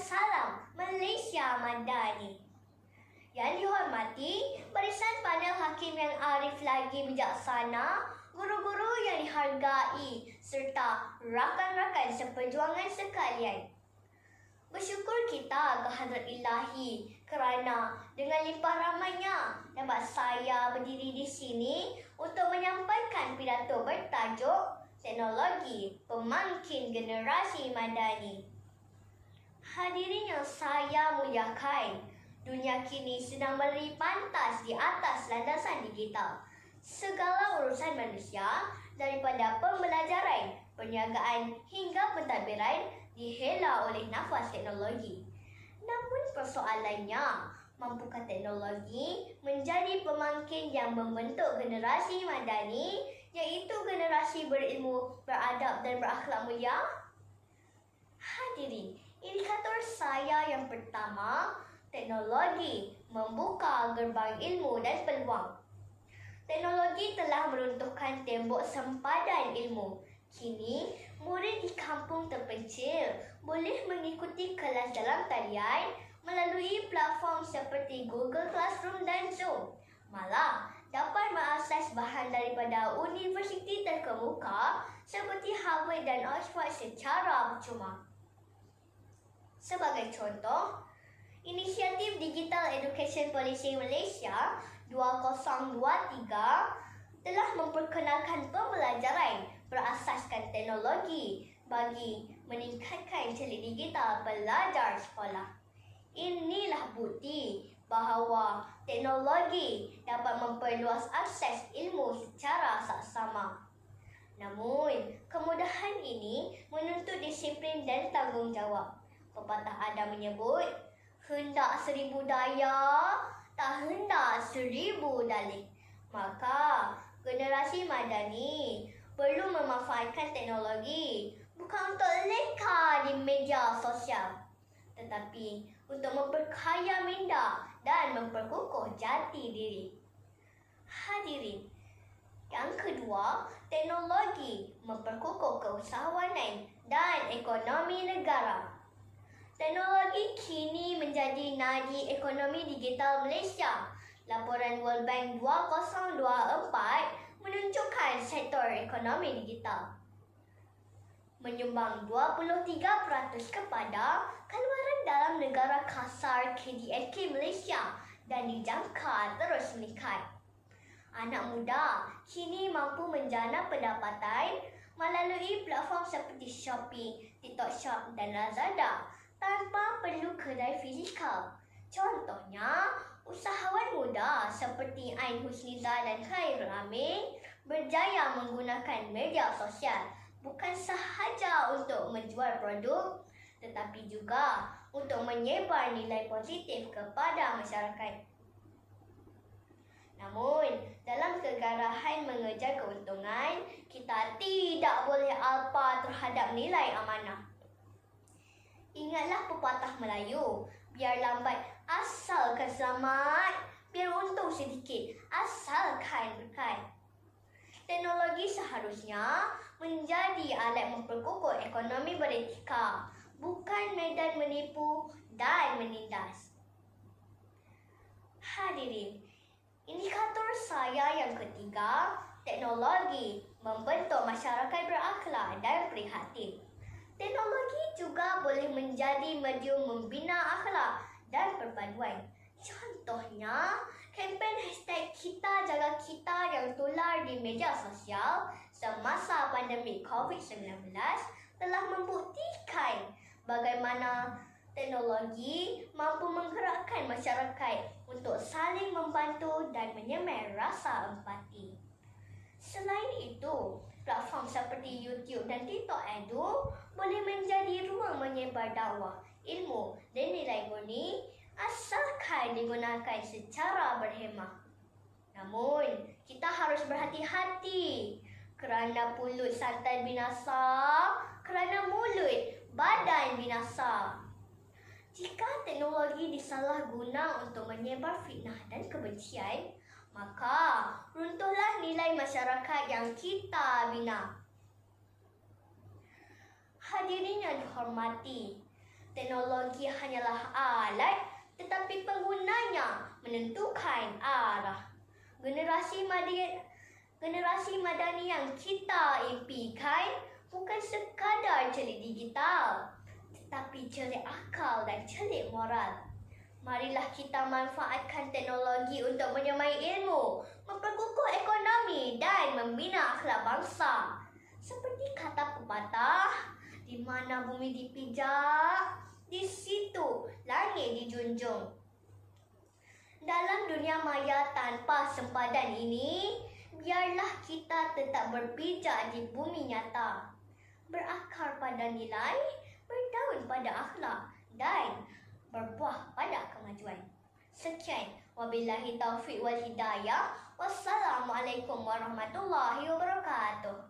salam Malaysia Madani. Yang dihormati, barisan panel hakim yang arif lagi bijaksana, guru-guru yang dihargai serta rakan-rakan seperjuangan sekalian. Bersyukur kita ke Hadrat Ilahi kerana dengan limpah ramainya dapat saya berdiri di sini untuk menyampaikan pidato bertajuk Teknologi Pemangkin Generasi Madani. Hadirin yang saya muliakan, dunia kini sedang beri pantas di atas landasan digital. Segala urusan manusia daripada pembelajaran, perniagaan hingga pentadbiran dihela oleh nafas teknologi. Namun persoalannya, mampukah teknologi menjadi pemangkin yang membentuk generasi madani iaitu generasi berilmu, beradab dan berakhlak mulia? Hadirin, indikator saya yang pertama, teknologi membuka gerbang ilmu dan peluang. Teknologi telah meruntuhkan tembok sempadan ilmu. Kini, murid di kampung terpencil boleh mengikuti kelas dalam talian melalui platform seperti Google Classroom dan Zoom. Malah, dapat mengakses bahan daripada universiti terkemuka seperti Harvard dan Oxford secara percuma. Sebagai contoh, Inisiatif Digital Education Policy Malaysia 2023 telah memperkenalkan pembelajaran berasaskan teknologi bagi meningkatkan celik digital pelajar sekolah. Inilah bukti bahawa teknologi dapat memperluas akses ilmu secara saksama. Namun, kemudahan ini menuntut disiplin dan tanggungjawab. Pepatah ada menyebut, hendak seribu daya, tak hendak seribu dalih. Maka, generasi madani perlu memanfaatkan teknologi bukan untuk leka di media sosial tetapi untuk memperkaya minda dan memperkukuh jati diri. Hadirin, yang kedua, teknologi memperkukuh keusahawanan dan ekonomi negara. Teknologi kini menjadi nadi ekonomi digital Malaysia. Laporan World Bank 2024 menunjukkan sektor ekonomi digital menyumbang 23% kepada keluaran dalam negara kasar KDNK Malaysia dan dijangka terus meningkat. Anak muda kini mampu menjana pendapatan melalui platform seperti Shopee, TikTok Shop dan Lazada tanpa perlu kedai fizikal. Contohnya, usahawan muda seperti Ain Husniza dan Khairul Amin berjaya menggunakan media sosial bukan sahaja untuk menjual produk tetapi juga untuk menyebar nilai positif kepada masyarakat. Namun, dalam kegarahan mengejar keuntungan, kita tidak boleh alpa terhadap nilai amanah. Ingatlah pepatah Melayu, biar lambat asalkan selamat, biar untung sedikit asalkan berkat. Teknologi seharusnya menjadi alat memperkukuh ekonomi beretika, bukan medan menipu dan menindas. Hadirin, indikator saya yang ketiga, teknologi membentuk masyarakat berakhlak dan prihatin. Teknologi juga boleh menjadi medium membina akhlak dan perpaduan. Contohnya, kempen hashtag kita jaga kita yang tular di media sosial semasa pandemik COVID-19 telah membuktikan bagaimana teknologi mampu menggerakkan masyarakat untuk saling membantu dan menyemai rasa empati. Selain itu, platform seperti YouTube dan TikTok Edu boleh menjadi ruang menyebar dakwah, ilmu dan nilai murni asalkan digunakan secara berhemah. Namun, kita harus berhati-hati kerana pulut santan binasa, kerana mulut badan binasa. Jika teknologi disalahguna untuk menyebar fitnah dan kebencian, maka runtuhlah nilai masyarakat yang kita bina. Hadirin yang dihormati, teknologi hanyalah alat tetapi penggunanya menentukan arah. Generasi madani, generasi madani yang kita impikan bukan sekadar celik digital tetapi celik akal dan celik moral. Marilah kita manfaatkan teknologi untuk menyemai ilmu, memperkukuh ekonomi dan membina akhlak bangsa. Seperti kata pepatah, di mana bumi dipijak, di situ langit dijunjung. Dalam dunia maya tanpa sempadan ini, biarlah kita tetap berpijak di bumi nyata. Berakar pada nilai, berdaun pada akhlak dan berbuah pada kemajuan. Sekian. Wabillahi taufiq wal hidayah. Wassalamualaikum warahmatullahi wabarakatuh.